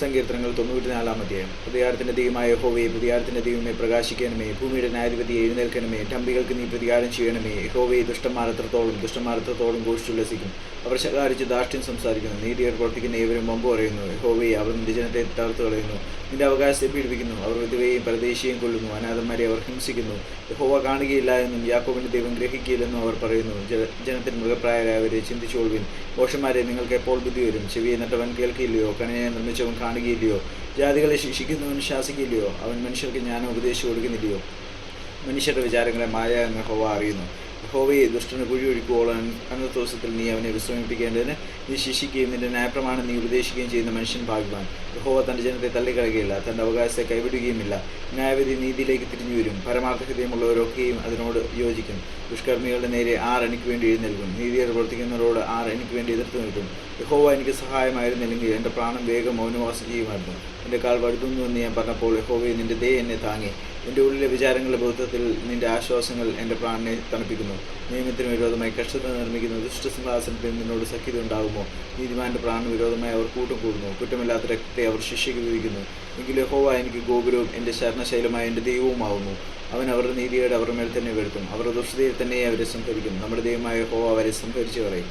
സങ്കീർത്തനങ്ങൾ തൊണ്ണൂറ്റിനാലാം അധ്യായം. പ്രതികാരത്തിന്റെ ദൈവമായ ഹോവയെ പ്രതികാരത്തിന്റെ ദൈവമേ പ്രകാശിക്കണമേ ഭൂമിയുടെ ന്യായാധിപതി എഴുന്നേൽക്കണമേ ഡംബികൾക്ക് നീ പ്രതികാരം ചെയ്യണമേ ഹോവയെ ദുഷ്ടന്മാർ എത്രത്തോളം ദുഷ്ടന്മാർ എത്രത്തോളം ഘോഷിച്ചുല്ലസിക്കും അവർ ശകാരിച്ച് ദാഷ്ട്യം സംസാരിക്കുന്നു. നീതി പ്രവർത്തിക്കുന്ന ഏവരും മുമ്പ് പറയുന്നു. ഹോവയെ അവർ നിന്റെ ജനത്തെ തകർത്ത് കളയുന്നു. നിന്റെ അവകാശത്തെ പീഡിപ്പിക്കുന്നു. അവർ വിധവയെയും പരദേശിയെയും കൊല്ലുന്നു. അനാഥന്മാരെ അവർ ഹിംസിക്കുന്നു. ഹോവ കാണുകയില്ല എന്നും യാക്കോവിന്റെ ദൈവം ഗ്രഹിക്കുകയില്ലെന്നും അവർ പറയുന്നു. ജ- ജനത്തിന് മൃഗപ്രായരായവരെ ചിന്തിച്ചുകൊള്ളുവിൻ. മോശന്മാരെ നിങ്ങൾക്ക് എപ്പോൾ ബുദ്ധി വരും? ചെവിയെ നട്ടവൻ കേൾക്കില്ലയോ? കണിനെ നിർമ്മിച്ചവൻ കാണുകയില്ലയോ? ജാതികളെ ശിക്ഷിക്കുന്നവൻ ശാസിക്കില്ലയോ അവൻ മനുഷ്യർക്ക് ജ്ഞാനം ഉപദേശിച്ചു കൊടുക്കുന്നില്ലയോ? മനുഷ്യരുടെ വിചാരങ്ങളെ മായ എന്ന് ഹോവ അറിയുന്നു. ഹോവയെ ദുഷ്ടന് കുഴി ഒഴിക്കുവോളാൻ അന്നത്തെ ദിവസത്തിൽ നീ അവനെ വിശ്രമിപ്പിക്കേണ്ടതിന് നീ ശിക്ഷിക്കുകയും നിന്റെ ന്യായപ്രമാണം നീ ഉപദേശിക്കുകയും ചെയ്യുന്ന മനുഷ്യൻ ഭാഗ്യവാൻ. ഹോവ തന്റെ ജനത്തെ തള്ളിക്കളയുകയില്ല തന്റെ അവകാശത്തെ കൈവിടുകയുമില്ല. ന്യായവിധി നീതിയിലേക്ക് തിരിഞ്ഞു വരും. പരമാർത്ഥ ഹൃദയമുള്ളവരൊക്കെയും അതിനോട് യോജിക്കും. ദുഷ്കർമ്മികളുടെ നേരെ ആർ എനിക്ക് വേണ്ടി എഴുന്നേൽക്കും. നീതിയെ പ്രവർത്തിക്കുന്നവരോട് ആർ എനിക്ക് വേണ്ടി എതിർത്ത് നിൽക്കും. യഹോവ എനിക്ക് സഹായമായിരുന്നില്ലെങ്കിൽ എന്റെ പ്രാണം വേഗം മൗനവാസം ചെയ്യുമായിരുന്നു. എന്റെ കാൽ വഴുതുന്നു എന്ന് ഞാൻ പറഞ്ഞപ്പോൾ യഹോവയെ നിന്റെ ദേ എന്നെ താങ്ങി. എന്റെ ഉള്ളിലെ വിചാരങ്ങളുടെ ബോധത്തിൽ നിന്റെ ആശ്വാസങ്ങൾ എന്റെ പ്രാണനെ തണുപ്പിക്കുന്നു. നിയമത്തിന് വിരോധമായി കഷ്ടത നിർമ്മിക്കുന്ന ദുഷ്ടസിംഹാസനത്തിൽ നിന്നോട് സഖ്യത ഉണ്ടാകുമോ? നീതിമാന്റെ പ്രാണ വിരോധമായി അവർ കൂട്ടം കൂടുന്നു കുറ്റമില്ലാത്ത രക്തത്തെ അവർ ശിക്ഷയ്ക്ക് വിധിക്കുന്നു എങ്കിൽ ഹോവ എനിക്ക് ഗോപുരവും എന്റെ ശരണശൈലമായ എന്റെ ദൈവവുമാവുന്നു. അവൻ അവരുടെ നീതിയുടെ അവരുടെ മേൽ തന്നെ വരുത്തും അവരുടെ ദുഷ്ടതയിൽ തന്നെ അവരെ സംഭരിക്കും നമ്മുടെ ദൈവമായ ഹോവ അവരെ സംഭരിച്ചു കളയും.